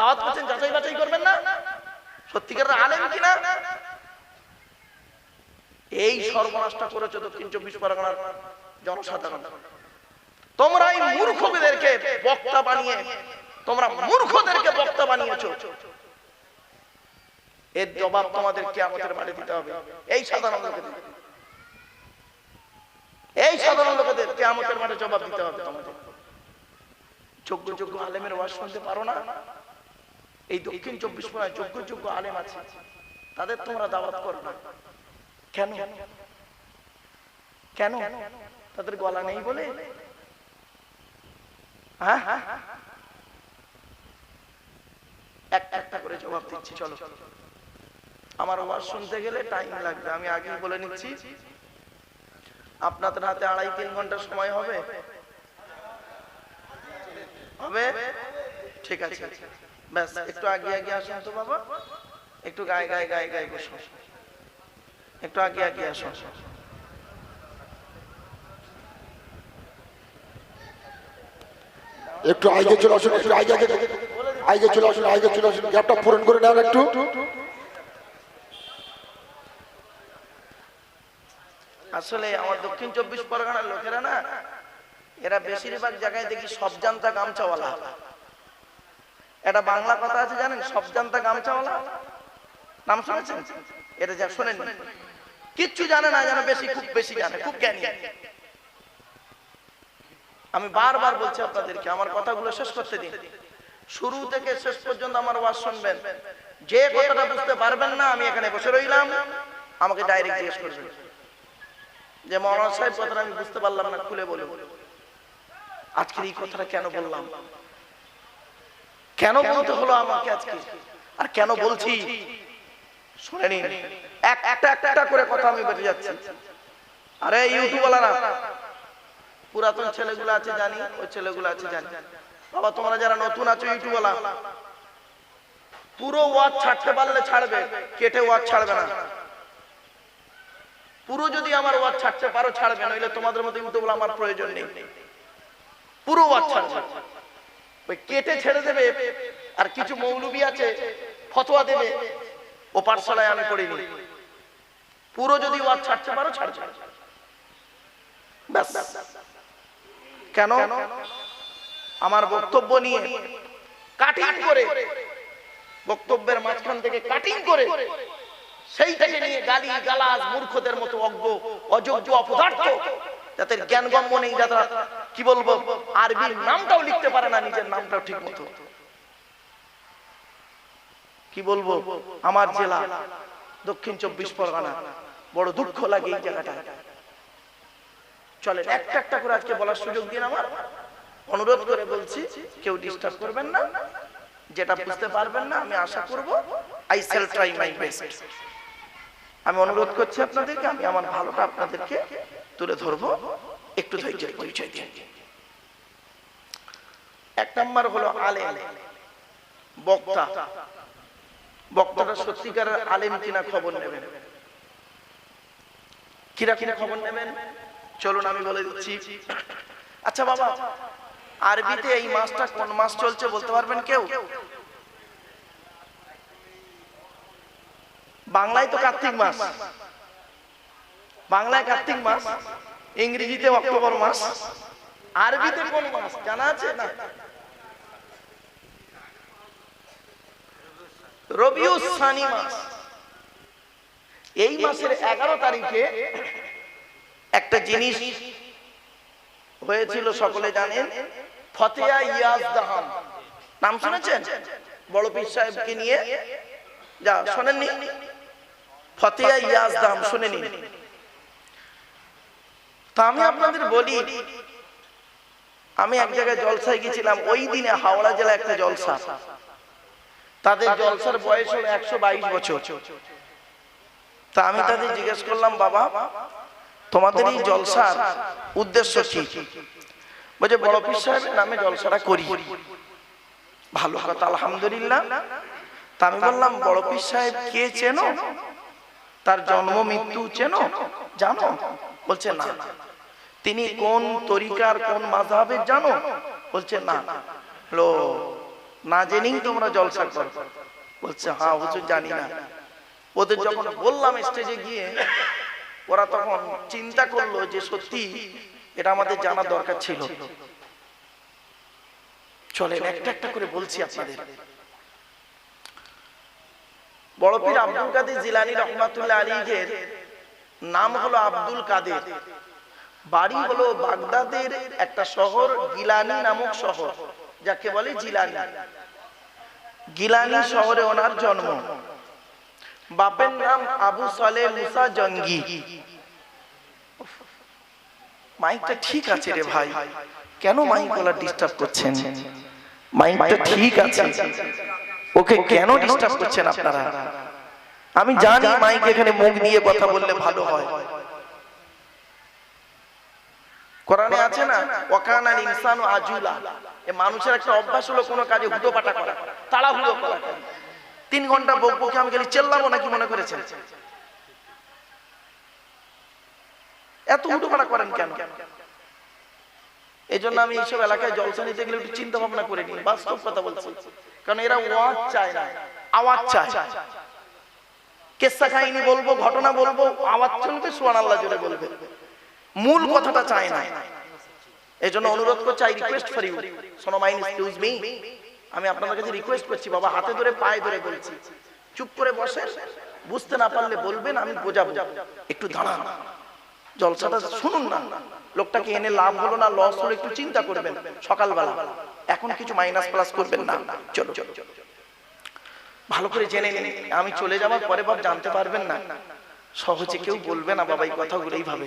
দাওয়াত করছেন, যাচাই বাছাই করবেন না? সত্যিকার আলেম কিনা? এই সর্বনাশটা করেছে দক্ষিণ চব্বিশ পরগনার জনসাধারণ। তোমরা এই মূর্খদেরকে বক্তা বানিয়ে, তোমরা মূর্খদেরকে বক্তা বানিয়েছো। এর জবাব তোমাদের কিয়ামতের মাঠে দিতে হবে। এই সাধারণ লোকেদের। এই সাধারণ লোকেদের কিয়ামতের মাঠে জবাব দিতে হবে তোমাদের। যোগ্য যোগ্য আলেমের ওয়াজ শুনতে পারো না? এই দক্ষিণ চব্বিশ পরগনায় যোগ্য যোগ্য আলেম আছে, তাদের তোমরা দাওয়াত করো না। কেন? কেন? তাদের গলা নেই বলে? হ্যাঁ? একটা একটা করে জবাব দিচ্ছি, চলো। আমার ওয়াজ শুনতে গেলে টাইম লাগবে, আমি আগেই বলে নিচ্ছি। আপনাদের হাতে আড়াই তিন ঘণ্টা সময় হবে? হবে? ঠিক আছে। ব্যাস একটু আগে আগে আসুন তো বাবা। একটু গায়ে গায়ে গায়ে গায়ে বসুন একটু আগে আগে আসুন। একটু আগে চলে আসুন একটু আগে আগে আগে চলে আসুন আগে চলে আসুন। গ্যাপটা পূরণ করে নেন একটু। আসলে আমার দক্ষিণ চব্বিশ পরগনার লোকেরা না এরা বেশিরভাগ জায়গায় দেখি সব জানতা গামছাওয়ালা। এটা বাংলা কথা আছে জানেন? সব জানতা গামছাওয়ালা। নাম শুনেছেন? এটা যা শোনেন কিচ্ছু জানে না জানে বেশি, খুব বেশি জানে, খুব জ্ঞানী। আমি বারবার বলছি আপনাদেরকে, আমার কথাগুলো শেষ করতে দিন। শুরু থেকে শেষ পর্যন্ত আমার ওয়াজ শুনবেন। যে কথাটা বুঝতে পারবেন না, আমি এখানে বসে রইলাম। আমাকে ডাইরেক্ট জিজ্ঞেস করবেন। যে মৌলানা সাহেব, কথাটা আমি বুঝতে পারলাম না, খুলে বলুন। আজকের এই কথাটা কেন বললাম? কেন বলতে হলো আমাকে আজকে? আর কেন বলছি? শুনে নিন। একটা একটা করে কথা আমি বেরিয়ে যাচ্ছি। আরে ইউটিউবওয়ালারা পুরাতন ছেলেগুলো আছে জানি ওই ছেলেগুলো আছে জানি। বাবা তোমরা যারা নতুন আছো ইউটিউবওয়ালা পুরো ওয়াজ ছাড়তে পারলে ছাড়বে কেটে ওয়াজ ছাড়বে না। পুরো যদি আমার ওয়াজ ছাড়তে পারো ছাড়বে নইলে তোমাদের মতো ইউটিউব আমার প্রয়োজন নেই। পুরো ওয়াজ ছাড়বে। ওই কেটে ছেড়ে দেবে, আর কিছু মৌলবি আছে, ফতোয়া দেবে ও পাঠশালায় আমি পড়িনি। পুরো যদি ওয়াজ ছাড়তে পারো ব্যাস। কেন? আমার বক্তব্য নিয়ে কাটিং করে, বক্তব্যের মাঝখান থেকে কাটিং করে, সেই থেকে নিয়ে গালি গালাজ মূর্খদের মতো অজ্ঞ, অযোগ্য, অপদার্থ যাদের জ্ঞানগম্য নেই যারা। কি বলব? আরবির নামটাও লিখতে পারে না, নিজের নামটাও ঠিক মতো কি বলব? আমার জেলা, দক্ষিণ চব্বিশ পরগনা। বড় দুঃখ লাগে এই জায়গাটা চলেন, একটা একটা করে আজকে বলার সুযোগ দিন আমার। অনুরোধ করে বলছি, কেউ ডিস্টার্ব করবেন না। যেটা বুঝতে পারবেন না, আমি আশা করব I shall try my best আমি অনুরোধ করছি আপনাদেরকে, আমি আমার ভালোটা আপনাদেরকে তুলে ধরবো, একটু ধৈর্যের পরিচয় দিন এক নম্বর হলো বক্তা। আলেম কিনা খবর নেবেন? কিরা কিনা খবর নেবেন? চলুন, আমি বলে দিচ্ছি। আচ্ছা বাবা, আরবিতে এই মাসটা কোন মাস চলছে বলতে পারবেন কেউ? বাংলায় তো কার্তিক মাস। বাংলায় কার্তিক মাস, ইংরেজিতে অক্টোবর মাস, আরবিতে কোন মাস, জানা আছে না? সানি মাস। এই মাসের এগারো তারিখে একটা জিনিস হয়েছিল, সকলে জানেন, ফতেয়া ইয়াজ নাম শুনেছেন? বড় পীর সাহেবকে নিয়ে? যা, শোনেননি? ফতেয়া ইয়াজ দাহাম শুনে নিন তা আমি আপনাদের বলি, আমি এক জায়গায় জলসায় গেছিলাম, ওই দিনে হাওড়া জেলা একটা জলসা। তাদের জলসার বয়স হলো একশো বাইশ বছর। তা আমি তাদের জিজ্ঞেস করলাম, বাবা, তোমাদের এই জলসার উদ্দেশ্য কি? বলছে, বড় পীর নামে জলসাটা করি। ভালো কথা আলহামদুলিল্লাহ। তা আমি বললাম, বড় পীর সাহেব কে চেনো? তার জন্ম, মৃত্যু চেনো? জানো? বলছে না। তিনি কোন তরিকার কোন মাযহাবের জানো? বলছে না। লো না জেনেই তোমরা জলসা করো। বলছে হ্যাঁ হুজুর জানি না। ওদের যখন বললাম স্টেজে গিয়ে ওরা তখন চিন্তা করল যে সত্যি এটা আমাদের জানা দরকার ছিল। চলেন একটা একটা করে বলছি আপনাদের। বড় পীর আব্দুল কাদের জিলানি রহমাতুল্লাহ আলীর নাম হলো আব্দুল কাদের। বাড়ি হলো বাগদাদের একটা শহর, গিলানি নামক শহর। যাকে বলে জিলানি। গিলানি শহরে ওনার জন্ম। বাপের নাম আবু সালে মুসা জঙ্গি। মাইকটা ঠিক আছে রে ভাই। কেন মাইক বলা ডিস্টার্ব করছেন? মাইকটা ঠিক আছে। ওকে কেন ডিস্টার্ব করছেন আপনারা? আমি জানি মাইক এখানে মুখ দিয়ে কথা বললে ভালো হয়। কোরআনে আছে না? ইনসানু আজুলা। এ মানুষের একটা অভ্যাস হলো কোনো কাজে করা। তাড়াহুড়ো করা। তিন ঘণ্টা আমি গেলি চেল্লাবো নাকি মনে করেছেন? এত হুটো পাটা করেন কেন? এই জন্য আমি এইসব এলাকায় জলসা নিতে গেলে একটু চিন্তা ভাবনা করে নিই বাস্তব কথা বলছি। কারণ এরা ওয়াজ চায় না আওয়াজ চায়। কেসা কাহিনী বলব, ঘটনা বলব, আওয়াজ চলবে সোয়ান আল্লাহ জুড়ে বলবে। মূল কথাটা চায় না। এই জন্য অনুরোধ করছি আই রিকোয়েস্ট ফর ইউ শোনো মাইন এক্সকিউজ মি আমি আপনাদের কাছে রিকোয়েস্ট করছি, বাবা, হাতে ধরে, পায়ে ধরে বলছি। চুপ করে বসেন, বুঝতে না পারলে বলবেন, আমি বোঝাবো। একটু দাঁড়ান। জলসাটা শুনুন না। লোকটাকে এনে লাভ হলো না লস হলো, একটু চিন্তা করবেন। সকালবেলা। এখন কিছু মাইনাস প্লাস করবেন না। চলো চলো চলো। ভালো করে জেনে নিন। আমি চলে যাওয়ার পরে বাপ জানতে পারবেন না। সহজে কেউ বলবে না বাবা এই কথাগুলো এইভাবে।